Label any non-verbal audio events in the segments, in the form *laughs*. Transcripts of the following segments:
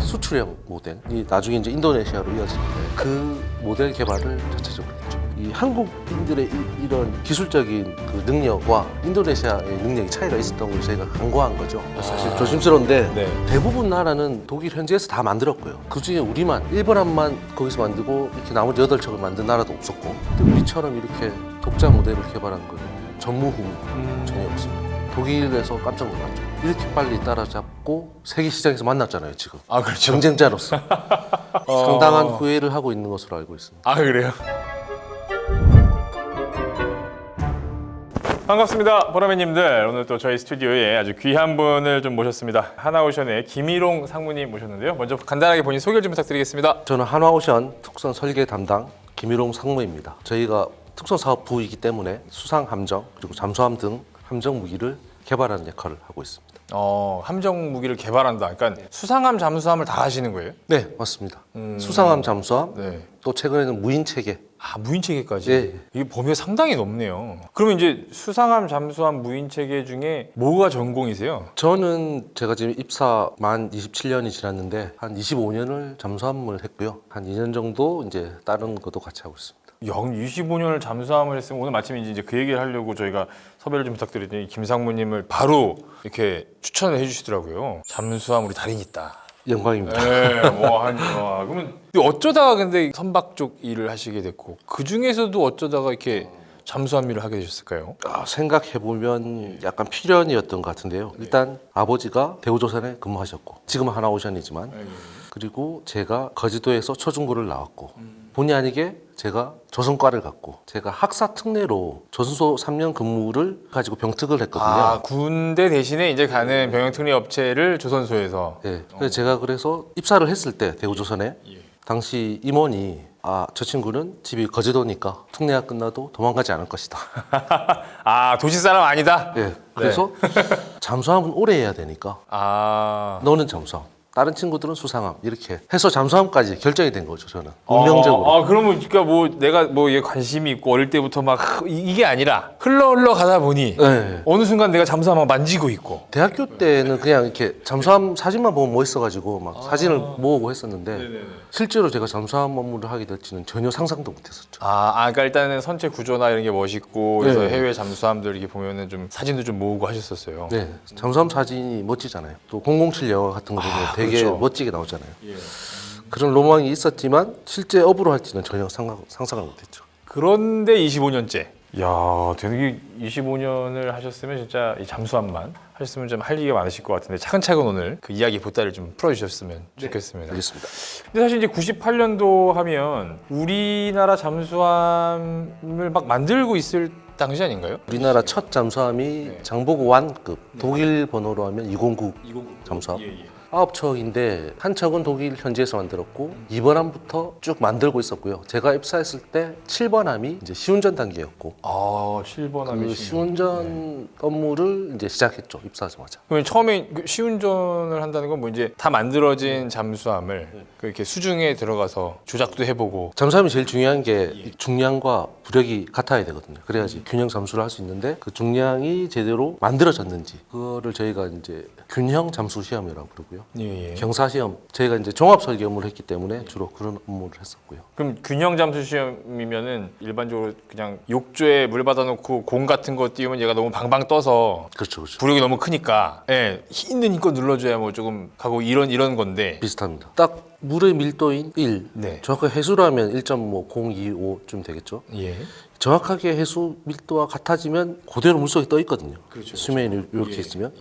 수출형 모델이 나중에 이제 인도네시아로 이어지는데 그 모델 개발을 자체적으로. 이 한국인들의 이, 이런 기술적인 그 능력과 인도네시아의 능력이 차이가 있었던 걸 저희가 간과한 거죠. 사실 조심스러운데 네. 대부분 나라는 독일 현지에서 다 만들었고요. 그 중에 우리만 일본함만 거기서 만들고 이렇게 나머지 여덟 척을 만든 나라도 없었고, 근데 우리처럼 이렇게 독자 모델을 개발한 건 전무후 전혀 없습니다. 독일에서 깜짝 놀랐죠. 이렇게 빨리 따라잡고 세계 시장에서 만났잖아요, 지금. 아 그렇죠. 경쟁자로서 *laughs* 어. 상당한 후회를 하고 있는 것으로 알고 있습니다. 아 그래요? 반갑습니다, 보라매님들. 오늘 또 저희 스튜디오에 아주 귀한 분을 좀 모셨습니다. 하나오션의 김일홍 상무님 모셨는데요. 먼저 간단하게 본인 소개 좀 부탁드리겠습니다. 저는 한화오션 특선 설계 담당 김일홍 상무입니다. 저희가 특선 사업부이기 때문에 수상 함정 그리고 잠수함 등 함정 무기를 개발하는 역할을 하고 있습니다. 어, 함정 무기를 개발한다. 그러니까 수상함, 잠수함을 다 하시는 거예요? 네, 맞습니다. 수상함 잠수함 네. 또 최근에는 무인 체계 아 무인 체계까지. 예. 이게 범위가 상당히 높네요. 그러면 이제 수상함, 잠수함, 무인 체계 중에 뭐가 전공이세요? 저는 제가 지금 입사 만 27년이 지났는데 한 25년을 잠수함을 했고요. 한 2년 정도 이제 다른 것도 같이 하고 있습니다. 야, 25년을 잠수함을 했으면 오늘 마침 이제 그 얘기를 하려고 저희가 섭외를 좀 부탁드렸더니 김상무님을 바로 이렇게 추천을 해주시더라고요. 잠수함 우리 달인 있다. 영광입니다. 네, 뭐 한, 와, 그러면 어쩌다가 근데 선박 쪽 일을 하시게 됐고 그 중에서도 어쩌다가 이렇게 잠수함 일을 하게 되셨을까요? 아, 생각해 보면 약간 필연이었던 것 같은데요. 일단 아버지가 대우조선에 근무하셨고 지금은 하나오션이지만 그리고 제가 거제도에서 초중고를 나왔고 본의 아니게 제가 조선과를 갔고 제가 학사 특례로 조선소 3년 근무를 가지고 병특을 했거든요. 아 군대 대신에 이제 가는 병영특례 업체를 조선소에서 예. 그래서 제가 그래서 입사를 했을 때 대우조선에 당시 임원이 아 저 친구는 집이 거제도니까 특례가 끝나도 도망가지 않을 것이다. *laughs* 아 도시 사람 아니다. 예. 그래서 *laughs* 잠수함은 오래 해야 되니까 아 너는 잠수함, 다른 친구들은 수상함 이렇게 해서 잠수함까지 결정이 된 거죠 저는 운명적으로. 아, 아, 그러면 그러니까 뭐 내가 뭐 얘 관심이 있고 어릴 때부터 막 이- 이게 아니라 흘러 흘러 가다 보니 네. 어느 순간 내가 잠수함 막 만지고 있고. 대학교 때는 그냥 이렇게 잠수함 사진만 보면 멋있어가지고 막 사진을 모으고 했었는데 실제로 제가 잠수함 업무를 하게 될지는 전혀 상상도 못했었죠. 아, 아 그러니까 일단은 선체 구조나 이런 게 멋있고 그래서 네. 해외 잠수함들 이렇게 보면은 좀 사진도 좀 모으고 하셨었어요. 네, 잠수함 사진이 멋지잖아요. 또 007 영화 같은 거 보면 되게 그렇죠. 멋지게 나오잖아요. 그런 로망이 있었지만 실제 업으로 할지는 전혀 상상, 상상을 못했죠. 그런데 25년째. 야, 되게 25년을 하셨으면 진짜 이 잠수함만 하셨으면 좀 할 얘기가 많으실 것 같은데 차근차근 오늘 그 이야기 보따리를 좀 풀어주셨으면 좋겠습니다. 알겠습니다. 근데 사실 이제 98년도 하면 우리나라 잠수함을 막 만들고 있을 당시 아닌가요? 우리나라 첫 잠수함이 장보고 완급 독일 번호로 하면 209 잠수함 아홉 척인데 한 척은 독일 현지에서 만들었고 2번 함부터 쭉 만들고 있었고요. 제가 입사했을 때 7번 함이 이제 시운전 단계였고 아, 7번 그 함이 시운전 업무를 이제 시작했죠. 입사하자마자. 그러면 처음에 그 시운전을 한다는 건 뭐 이제 다 만들어진 잠수함을 그 이렇게 수중에 들어가서 조작도 해보고 잠수함이 제일 중요한 게 중량과 부력이 같아야 되거든요. 그래야지 균형 잠수를 할 수 있는데 그 중량이 제대로 만들어졌는지 그거를 저희가 이제 균형 잠수 시험이라고 그러고요. 예, 예. 경사 시험 저희가 이제 종합 설계 업무를 했기 때문에 주로 그런 업무를 했었고요. 그럼 균형 잠수 시험이면은 일반적으로 그냥 욕조에 물 받아놓고 공 같은 거 띄우면 얘가 너무 방방 떠서 그렇죠, 그렇죠. 부력이 너무 크니까 예, 힘든 힘껏 눌러줘야 뭐 조금 가고 이런 이런 건데 비슷합니다. 딱 물의 밀도인 1. 네. 정확하게 해수로 하면 1.025쯤 되겠죠. 예. 정확하게 해수 밀도와 같아지면 그대로 물속에 떠 있거든요. 그렇죠, 수면 이 이렇게 있으면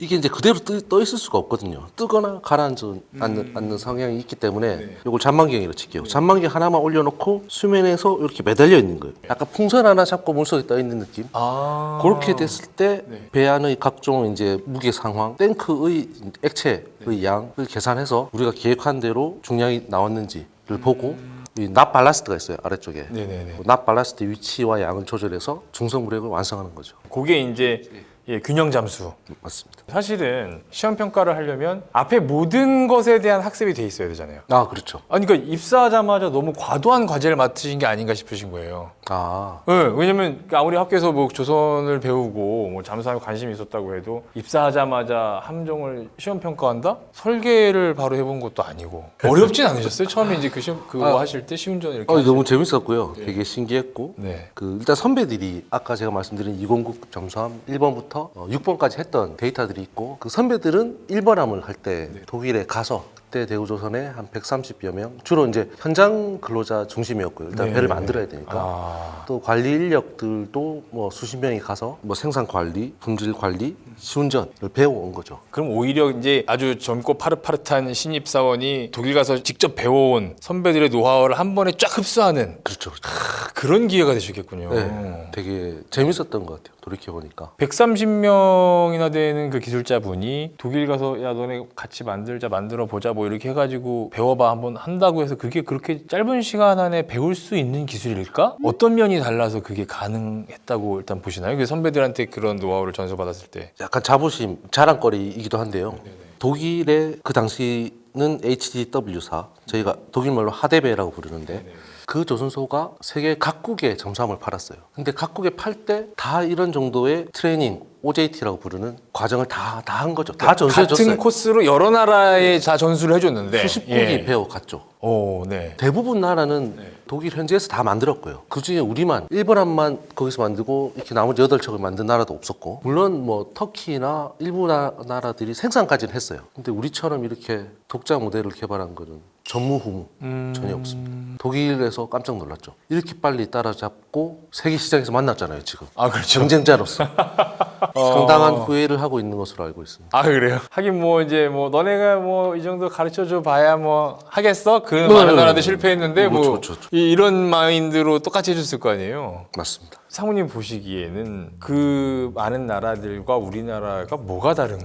이게 이제 그대로 떠, 떠 있을 수가 없거든요. 뜨거나 가라앉는 음. 성향이 있기 때문에 네. 이걸 잔망경이라고 칠게요. 잔망경 하나만 올려놓고 수면에서 이렇게 매달려 있는 거예요. 약간 풍선 하나 잡고 물속에 떠 있는 느낌. 아. 그렇게 됐을 때 네. 배 안의 각종 이제 무게 상황, 탱크의 액체의 네. 양을 계산해서 우리가 계획한 대로 중량이 나왔는지를 음. 보고 이납 발라스트가 있어요 아래쪽에. 네네네. 납 발라스트 위치와 양을 조절해서 중성 무력을 완성하는 거죠. 그게 이제 예, 균형 잠수. 맞습니다. 사실은 시험 평가를 하려면 앞에 모든 것에 대한 학습이 돼 있어야 되잖아요. 아 그렇죠. 아니 그러니까 입사하자마자 너무 과도한 과제를 맡으신 게 아닌가 싶으신 거예요. 아 네, 왜냐면 아무리 학교에서 뭐 조선을 배우고 뭐 잠수함에 관심이 있었다고 해도 입사하자마자 함정을 시험 평가한다? 설계를 바로 해본 것도 아니고 어렵진 않으셨어요? 처음에 이제 그 시험 그거 아. 하실 때 시운전 이렇게 어, 하실 너무 재밌었고요. 되게 신기했고 네. 그 일단 선배들이 아까 제가 말씀드린 209급 잠수함 1번부터 6번까지 했던 데이터들이 있고 그 선배들은 1번함을 할 때 네. 독일에 가서 그때 대우조선에 한 130여 명 주로 이제 현장 근로자 중심이었고요. 일단 네, 배를 네, 만들어야 네. 되니까 아. 또 관리 인력들도 뭐 수십 명이 가서 뭐 생산 관리, 품질 관리, 시운전을 배워온 거죠. 그럼 오히려 이제 아주 젊고 파릇파릇한 신입 사원이 독일 가서 직접 배워온 선배들의 노하우를 한 번에 쫙 흡수하는 그렇죠. 아, 그런 기회가 되셨겠군요. 네, 되게 재밌었던 것 같아요. 돌이켜 보니까. 130명이나 되는 그 기술자분이 독일 가서 야 너네 같이 만들자 만들어 보자 뭐 이렇게 해가지고 배워봐 한번 한다고 해서 그게 그렇게 짧은 시간 안에 배울 수 있는 기술일까? 어떤 면이 달라서 그게 가능했다고 일단 보시나요? 그 선배들한테 그런 노하우를 전수받았을 때 약간 자부심, 자랑거리이기도 한데요. 독일의 그 당시는 HDW4, 저희가 독일말로 하데베라고 부르는데 그 조선소가 세계 각국에 잠수함을 팔았어요. 근데 각국에 팔 때 다 이런 정도의 트레이닝, OJT라고 부르는 과정을 다 다 한 거죠. 다 전수해 같은 줬어요. 코스로 여러 나라에 다 전수를 해줬는데 수십 국이 예. 배워 갔죠. 오, 네. 대부분 나라는 독일 현지에서 다 만들었고요. 그 중에 우리만 일본함만 거기서 만들고 이렇게 나머지 여덟 척을 만든 나라도 없었고 물론 뭐 터키나 일부 나, 나라들이 생산까지는 했어요. 근데 우리처럼 이렇게 독자 모델을 개발한 거는 전무후무 전혀 없습니다. 독일에서 깜짝 놀랐죠. 이렇게 빨리 따라잡고 세계 시장에서 만났잖아요 지금. 아 그렇죠. 경쟁자로서 *laughs* 상당한 후회를 하고 있는 것으로 알고 있습니다. 아 그래요? 하긴 뭐 이제 뭐 너네가 뭐 이 정도 가르쳐 줘 봐야 뭐 하겠어? 그 네, 많은 네, 나라들 네. 실패했는데 뭐 그렇죠, 그렇죠, 이, 이런 마인드로 똑같이 해 줬을 거 아니에요. 맞습니다. 상무님 보시기에는 그 많은 나라들과 우리나라가 뭐가 다른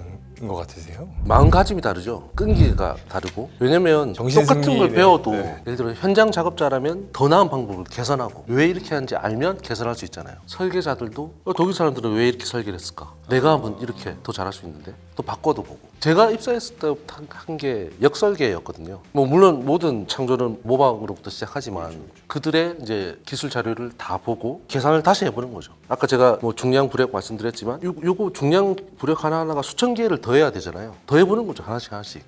것 같으세요? 마음가짐이 다르죠. 끈기가 다르고. 왜냐면 정신 똑같은 걸 승리네. 배워도 네. 예를 들어 현장 작업자라면 더 나은 방법을 개선하고 왜 이렇게 하는지 알면 개선할 수 있잖아요. 설계자들도 어, 독일 사람들은 왜 이렇게 설계를 했을까? 내가 한번 이렇게 더 잘할 수 있는데 또 바꿔도 보고. 제가 입사했을 때부터 한 게 역설계였거든요. 뭐 물론 모든 창조는 모방으로부터 시작하지만 그들의 이제 기술 자료를 다 보고 계산을 다시 해보는 거죠. 아까 제가 뭐 중량 부력 말씀드렸지만 요, 요거 중량 부력 하나하나가 수천 개를 더해야 되잖아요. 더해보는 거죠 하나씩 하나씩.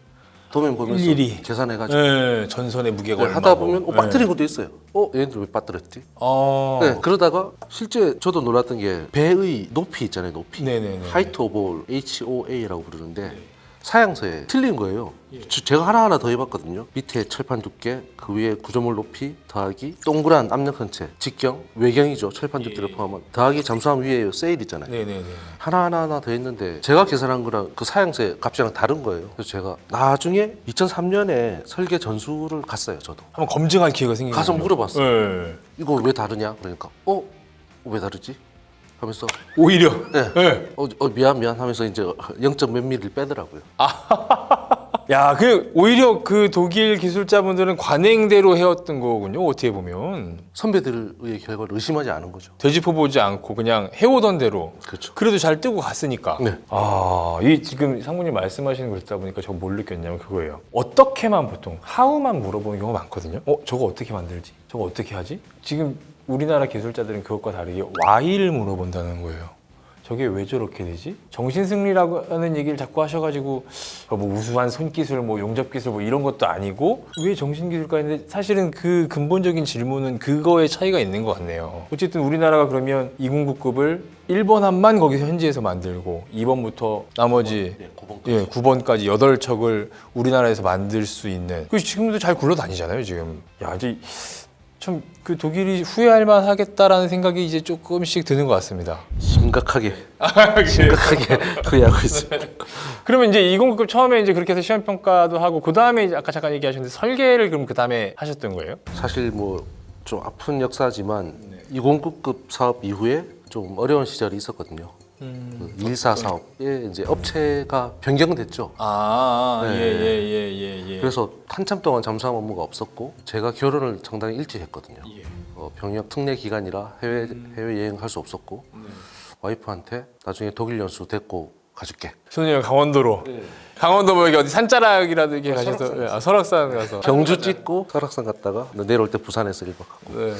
도면 보면서 일일이. 계산해가지고 네, 전선의 무게가 얼마고. 하다 보면 어, 네. 빠뜨린 것도 있어요. 어 얘네들 왜 빠뜨렸지? 어. 네, 그러다가 실제 저도 놀랐던 게 배의 높이 있잖아요, 높이. 네네네. 하이트 오브 HOA라고 부르는데 사양서에 틀린 거예요. 저- 제가 하나하나 더 해봤거든요. 밑에 철판 두께, 그 위에 구조물 높이 더하기 동그란 압력 선체, 직경, 외경이죠. 철판 두께를 포함한 더하기 잠수함 위에 세일 있잖아요. 네네네. 하나하나 하나 더 했는데 제가 계산한 거랑 그 사양서의 값이랑 다른 거예요. 그래서 제가 나중에 2003년에 설계 전수를 갔어요, 저도. 한번 검증할 기회가 생긴 가서. 물어봤어요. 네. 이거 왜 다르냐? 그러니까 어? 왜 다르지? 하면서 오히려. 네. 네. 어, 어, 미안 미안 하면서 이제 0점 몇 미리를 빼더라고요. 야, 그 오히려 그 독일 기술자분들은 관행대로 해왔던 거군요. 어떻게 보면 선배들의 결과를 의심하지 않은 거죠. 되짚어 보지 않고 그냥 해오던 대로. 그렇죠. 그래도 잘 뜨고 갔으니까. 네. 아, 이 지금 상무님 말씀하시는 거 듣다 보니까 저거 뭘 느꼈냐면 그거예요. 어떻게만 보통 하우만 물어보는 경우가 많거든요. 어, 저거 어떻게 만들지? 저거 어떻게 하지? 지금 우리나라 기술자들은 그것과 다르게 Y를 물어본다는 거예요. 저게 왜 저렇게 되지? 정신승리라고 하는 얘기를 자꾸 하셔가지고 어, 뭐 우수한 손기술, 뭐 용접기술 뭐 이런 것도 아니고 왜 정신기술가인데 사실은 그 근본적인 질문은 그거에 차이가 있는 것 같네요. 어쨌든 우리나라가 그러면 209급을 1번 함만 거기서 현지에서 만들고 2번부터 나머지 네, 9번. 예, 9번까지 8척을 우리나라에서 만들 수 있는 그 지금도 잘 굴러다니잖아요 지금 야 이제 참 그 독일이 후회할 만하겠다라는 생각이 이제 조금씩 드는 것 같습니다 심각하게 *laughs* 심각하게 *laughs* 후회하고 있습니다. *laughs* 그러면 이제 209급 처음에 이제 그렇게 해서 시험 평가도 하고 그 다음에 아까 잠깐 얘기하셨는데 설계를 그럼 그 다음에 하셨던 거예요? 사실 뭐 좀 아픈 역사지만 209급 사업 이후에 좀 어려운 시절이 있었거든요. 그214 사업에 이제 업체가 변경됐죠. 아, 네. 예, 예, 예, 예, 예. 그래서 한참 동안 잠수함 업무가 없었고 제가 결혼을 상당히 일찍 했거든요. 예. 어, 병역 특례 기간이라 해외 해외 여행 할 수 없었고 와이프한테 나중에 독일 연수 데리고 가줄게. 손님 강원도로. 강원도 뭐 여기 어디 산자락이라도 이렇게 가셔서 설악산 예, 아, 설악산 가서. 경주 찍고 설악산 갔다가 내려올 때 부산에서 1박 하고. 네.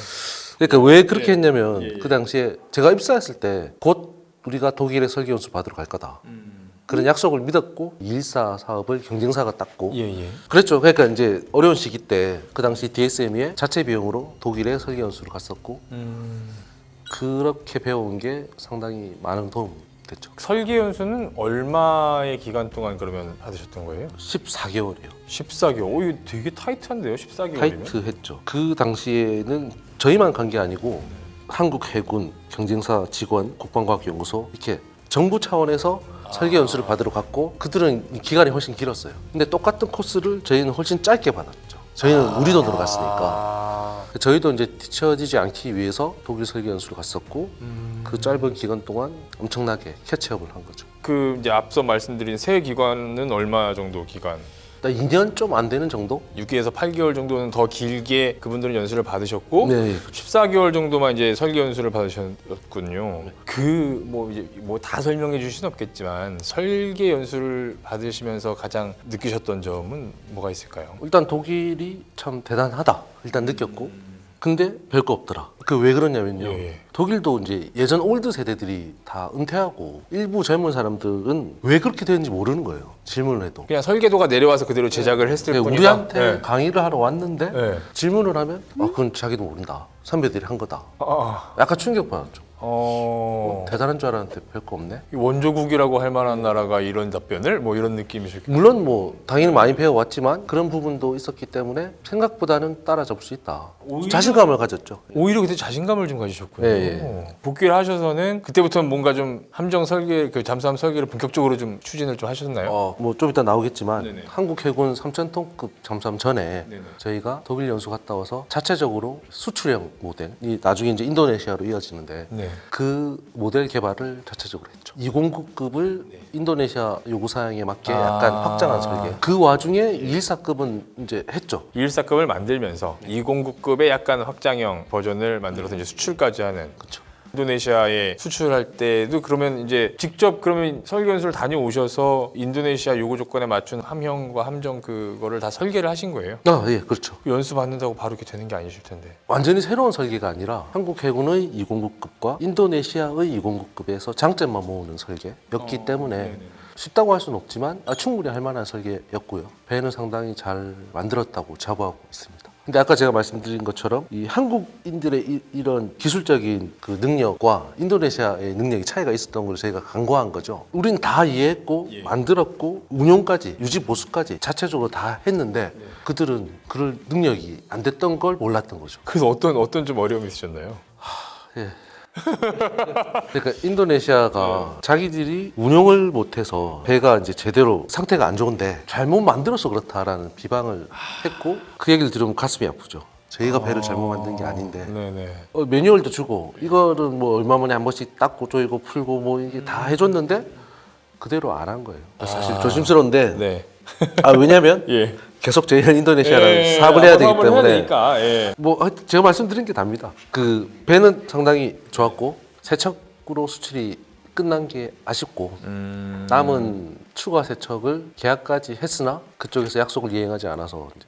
그러니까 왜 그렇게 했냐면 그 당시에 제가 입사했을 때 곧 우리가 독일에 설계 연수 받으러 갈 거다. 그런 약속을 믿었고 214 사업을 경쟁사가 땄고 예 예. 그랬죠. 그러니까 이제 어려운 시기 때 그 당시 DSM의 자체 비용으로 독일에 설계 연수를 갔었고 음. 그렇게 배워온 게 상당히 많은 도움 됐죠. 설계 연수는 얼마의 기간 동안 그러면 받으셨던 거예요? 14개월이요. 14개월. 오 이거 되게 타이트한데요. 14개월이면. 타이트했죠. 그 당시에는 저희만 간 게 아니고 한국 해군, 경쟁사 직원, 국방과학연구소 이렇게 정부 차원에서 설계 연수를 받으러 갔고 그들은 기간이 훨씬 길었어요. 근데 똑같은 코스를 저희는 훨씬 짧게 받았죠. 저희는 우리 돈으로 갔으니까. 아. 저희도 이제 뒤처지지 않기 위해서 독일 설계 연수를 갔었고 그 짧은 기간 동안 엄청나게 캐치업을 한 거죠. 그 이제 앞서 말씀드린 새 기간은 얼마 정도 기간? 일단 2년 좀 안 되는 정도? 6개에서 8개월 정도는 더 길게 그분들은 연수를 받으셨고 네. 14개월 정도만 이제 설계 연수를 받으셨군요. 그 뭐 이제 뭐 다 설명해 주실 수는 없겠지만 설계 연수를 받으시면서 가장 느끼셨던 점은 뭐가 있을까요? 일단 독일이 참 대단하다. 일단 느꼈고. 근데 별거 없더라. 그 왜 그러냐면요. 예, 예. 독일도 이제 예전 올드 세대들이 다 은퇴하고 일부 젊은 사람들은 왜 그렇게 되는지 모르는 거예요. 질문을 해도. 그냥 설계도가 내려와서 그대로 제작을 했을 네, 뿐이다. 우리한테 네. 강의를 하러 왔는데 네. 질문을 하면 아 그건 자기도 모른다. 선배들이 한 거다. 아, 약간 충격 받았죠. 어. 대단한 줄 알았는데 별거 없네. 이 원조국이라고 할 만한 나라가 이런 답변을 뭐 이런 느낌이실까요? 물론 뭐 당연히 많이 배워왔지만 그런 부분도 있었기 때문에 생각보다는 따라잡을 수 있다. 오히려- 자신감을 가졌죠. 오히려 그때 자신감을 좀 가지셨군요. 예, 예. 복귀를 하셔서는 그때부터는 뭔가 좀 함정 설계, 그 잠수함 설계를 본격적으로 좀 추진을 좀 하셨나요? 어, 뭐 좀 이따 나오겠지만 네네. 한국 해군 3,000톤급 잠수함 전에 네네. 저희가 독일 연수 갔다 와서 자체적으로 수출형 모델, 이 나중에 이제 인도네시아로 이어지는데 네. 그 모델 개발을 자체적으로 했죠. 209급을 인도네시아 요구 사양에 맞게 아. 약간 확장한 설계. 그 와중에 214급은 이제 했죠. 214급을 만들면서 209급의 약간 확장형 버전을 만들어서 이제 수출까지 하는 그렇죠. 인도네시아에 수출할 때도 그러면 이제 직접 그러면 설계 연수를 다녀오셔서 인도네시아 요구 조건에 맞춘 함형과 함정 그거를 다 설계를 하신 거예요? 아, 예, 그렇죠. 연수 받는다고 바로 이렇게 되는 게 아니실 텐데. 완전히 새로운 설계가 아니라 한국 해군의 209급과 인도네시아의 209급에서 장점만 모으는 설계였기 때문에 쉽다고 할 수는 없지만 아, 충분히 할 만한 설계였고요. 배는 상당히 잘 만들었다고 자부하고 있습니다. 근데 아까 제가 말씀드린 것처럼 이 한국인들의 이, 런 기술적인 그 능력과 인도네시아의 능력이 차이가 있었던 걸 저희가 간과한 거죠. 우리는 다 이해했고 만들었고 운용까지 유지 보수까지 자체적으로 다 했는데 그들은 그럴 능력이 안 됐던 걸 몰랐던 거죠. 그래서 어떤 어떤 좀 어려움이 있으셨나요? 예. 그러니까 인도네시아가 자기들이 운용을 못해서 배가 이제 제대로 상태가 안 좋은데 잘못 만들어서 그렇다라는 비방을 했고 그 얘기를 들으면 가슴이 아프죠. 저희가 배를 잘못 만든 게 아닌데 네네. 어, 매뉴얼도 주고 이거는 뭐 얼마 만에 한 번씩 닦고 조이고 풀고 뭐 이게 다 해줬는데 그대로 안 한 거예요. 사실 조심스러운데 네. 아 왜냐면 *laughs* 예. 계속 저희는 인도네시아랑 예, 사업을 해야 되기 사업을 때문에 되니까, 예. 뭐 제가 말씀드린 게 답니다. 그 배는 상당히 좋았고 세척으로 수출이 끝난 게 아쉽고 음, 남은 추가 세척을 계약까지 했으나 그쪽에서 약속을 이행하지 않아서 이제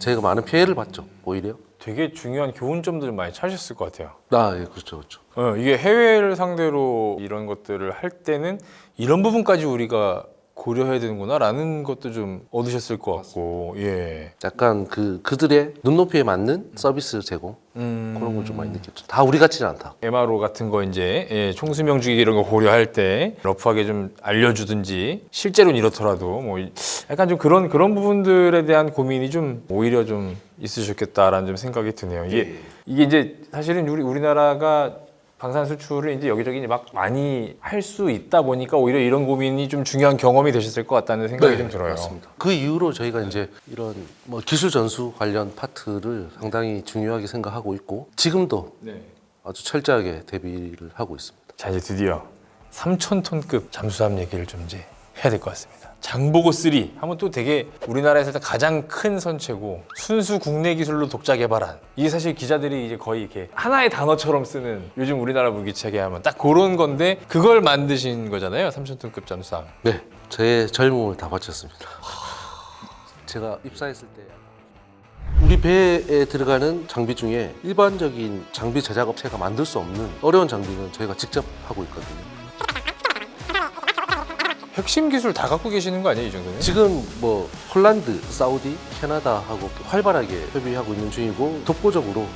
저희가 많은 피해를 봤죠. 오히려. 되게 중요한 교훈점들을 많이 찾으셨을 것 같아요. 아, 예, 그렇죠, 그렇죠. 어, 이게 해외를 상대로 이런 것들을 할 때는 이런 부분까지 우리가 고려해야 되는구나라는 것도 좀 얻으셨을 것 같고, 예. 약간 그 그들의 눈높이에 맞는 서비스 제공 음, 그런 걸 좀 많이 느꼈죠. 다 우리 같지는 않다. MRO 같은 거 이제 예, 총수명 주기 이런 거 고려할 때 러프하게 좀 알려주든지 실제로는 이렇더라도 뭐 이- 약간 좀 그런 그런 부분들에 대한 고민이 좀 오히려 좀 있으셨겠다라는 좀 생각이 드네요. 이게 이게 이제 사실은 우리 우리나라가 방산 수출을 이제 여기저기 막 많이 할 수 있다 보니까 오히려 이런 고민이 좀 중요한 경험이 되셨을 것 같다는 생각이 좀 들어요. 네, 맞습니다. 그 이후로 저희가 이제 이런 뭐 기술 전수 관련 파트를 상당히 중요하게 생각하고 있고 지금도 네. 아주 철저하게 대비를 하고 있습니다. 자 이제 드디어 3천 톤급 잠수함 얘기를 좀 이제 해야 될 것 같습니다. 장보고 3 하면 또 되게 우리나라에서 가장 큰 선체고 순수 국내 기술로 독자 개발한 이게 사실 기자들이 이제 거의 이렇게 하나의 단어처럼 쓰는 요즘 우리나라 무기체계 하면 딱 그런 건데 그걸 만드신 거잖아요. 3,000톤급 잠수함. 네, 제 젊음을 다 바쳤습니다. 제가 입사했을 때 우리 배에 들어가는 장비 중에 일반적인 장비 제작 업체가 만들 수 없는 어려운 장비는 저희가 직접 하고 있거든요. 핵심 기술 다 갖고 계시는 거 아니에요, 이 정도면? 지금 뭐 홀란드, 사우디, 캐나다하고 활발하게 협의하고 있는 중이고 독보적으로